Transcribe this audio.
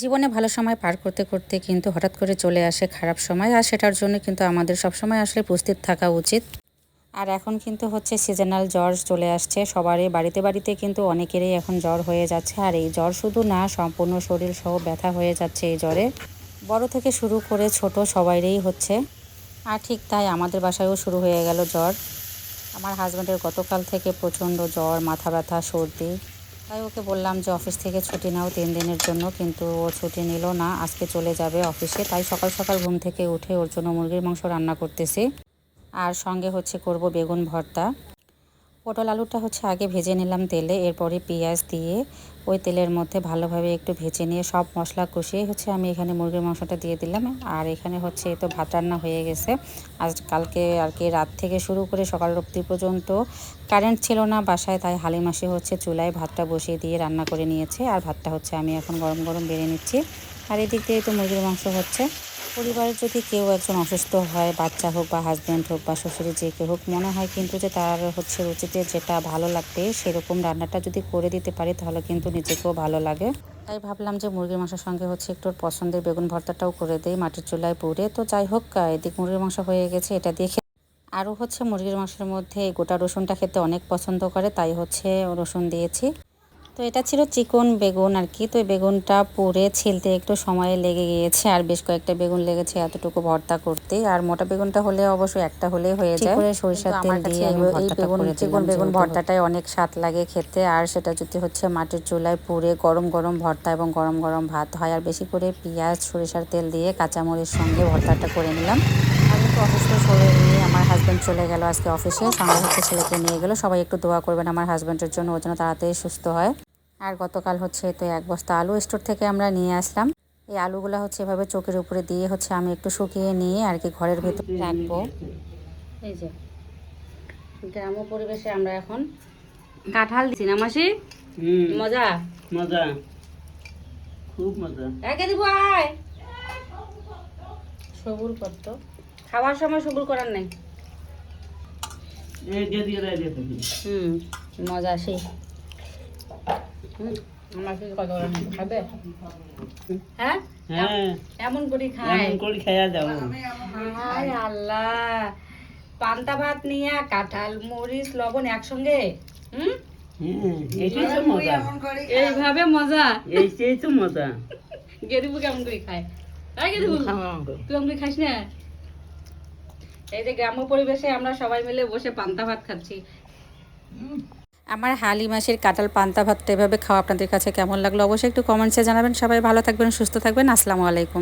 জীবনে ভালো সময় পার করতে করতে কিন্তু হঠাৎ করে চলে আসে খারাপ সময়, আর সেটার জন্য কিন্তু আমাদের সবসময় আসলে প্রস্তুত থাকা উচিত। আর এখন কিন্তু হচ্ছে সিজনাল জ্বর চলে আসছে, সবারই বাড়িতে বাড়িতে কিন্তু অনেকেরই এখন জ্বর হয়ে যাচ্ছে, আর এই জ্বর শুধু না, সম্পূর্ণ শরীর সহ ব্যথা হয়ে যাচ্ছে এই জ্বরে। বড় থেকে শুরু করে ছোট সবাইরই হচ্ছে। আর ঠিক তাই আমাদের বাসায়ও শুরু হয়ে গেল জ্বর। আমার হাজব্যান্ডের গতকাল থেকে প্রচণ্ড জ্বর, মাথা ব্যথা, সর্দি। তাই ওকে বললাম যে, অফিস থেকে ছুটি নাও তিন দিনের জন্য। কিন্তু ও ছুটি নিল না। আজকে চলে যাবে অফিসে। তাই সকাল সকাল ঘুম থেকে উঠে ওর জন্য মুরগির মাংস রান্না করতেছি। আর সঙ্গে হচ্ছে করব বেগুন ভর্তা। পটল আলুটা হচ্ছে আগে ভেজে নিলাম তেলে, এরপরে পেঁয়াজ দিয়ে ওই তেলের মধ্যে ভালোভাবে একটু ভেজে নিয়ে সব মশলা কষিয়ে হচ্ছে আমি এখানে মুরগির মাংসটা দিয়ে দিলাম। আর এখানে হচ্ছে তো ভাত রান্না হয়ে গেছে। আজ কালকে আর কি রাত থেকে শুরু করে সকাল অবধি পর্যন্ত কারেন্ট ছিল না বাসায়, তাই হালিমাসি হচ্ছে চুলায় ভাতটা বসিয়ে দিয়ে রান্না করে নিয়েছে। আর ভাতটা হচ্ছে আমি এখন গরম গরম বেড়ে নিচ্ছি। আর এদিক দিয়ে তো মুরগির মাংস হচ্ছে। পরিবারের যদি কেউ একজন অসুস্থ হয়, বাচ্চা হোক বা হাজব্যান্ড হোক বা শ্বশুরে যে কেউ হোক, মনে হয় কিন্তু যে তার হচ্ছে রুচিতে যেটা ভালো লাগবে, সেরকম রান্নাটা যদি করে দিতে পারি, তাহলে কিন্তু নিজেকেও ভালো লাগে। তাই ভাবলাম যে মুরগির মাংসের সঙ্গে হচ্ছে একটু পছন্দের বেগুন ভর্তাটাও করে দেই, মাটির চুলায় পুড়ে। তো যাই হোক এদিক মুরগির মাংস হয়ে গেছে, এটা দিয়ে আরও হচ্ছে মুরগির মাংসের মধ্যে গোটা রসুনটা খেতে অনেক পছন্দ করে, তাই হচ্ছে রসুন দিয়েছি। তো এটা ছিল চিকন বেগুন আর কি। তো এই বেগুনটা পুড়ে ছিলতে একটু সময় লেগে গিয়েছে আর বেশ কয়েকটা বেগুন লেগেছে এতটুকু ভর্তা করতে। আর মোটা বেগুনটা হলে অবশ্যই একটা হলেই হয়ে যায়। করে সরিষার তেল দিয়ে আমি চিকন বেগুন ভর্তাটাই অনেক স্বাদ লাগে খেতে। আর সেটা যদি হচ্ছে মাটির চুলায় পুড়ে গরম গরম ভর্তা এবং গরম গরম ভাত হয় আর বেশি করে পেঁয়াজ সরিষার তেল দিয়ে কাঁচামরিচ সঙ্গে ভর্তাটা করে নিলাম। অসুস্থ শরীর নিয়ে আমার হাজব্যান্ড চলে গেল আজকে অফিসে সঙ্গে হচ্ছে ছেলেকে নিয়ে গেল। সবাই একটু দোয়া করবেন আমার হাজব্যান্ডের জন্য। ও যেন তাড়াতাড়ি সুস্থ হয়। আর গতকাল হচ্ছে তো এক বস্তা আলু স্টোর থেকে আমরা নিয়ে আসলাম। এই আলুগুলো হচ্ছে এভাবে চোখের উপরে দিয়ে হচ্ছে আমি একটু শুকিয়ে নিয়ে আর কি ঘরের ভেতর রাখব। এই যে গ্রাম্য পরিবেশে আমরা এখন কাঁঠাল দিচ্ছি না মাসি? মজা? মজা। খুব মজা। একে দিব আয়। সবুর করত খাওয়ার সময় সবুর করার নাই। হুম মজা সেই হুম আমার কি কত খাবে হ্যাঁ হ্যাঁ এমন করে হায় আল্লাহ। পান্তা ভাত নিয়ে কাঁঠাল মরিচ লবণ একসঙ্গে? হুম? হ্যাঁ এইভাবে মজা? এইটাই তো মজা। গেরিবু কেমন করে খায়? তাই গেরিবু? তুই কেমন করে খাইস না? এই যে গ্রাম্য পরিবেশে আমরা সবাই মিলে বসে পান্তা ভাত খাচ্ছি। আমার হালি মাসের কাটাল পান্তা ভাতটা এভাবে খাওয়া আপনাদের কাছে কেমন লাগল অবশ্যই একটু কমেন্টসে জানাবেন। সবাই ভালো থাকবেন, সুস্থ থাকবেন। আসসালামু আলাইকুম।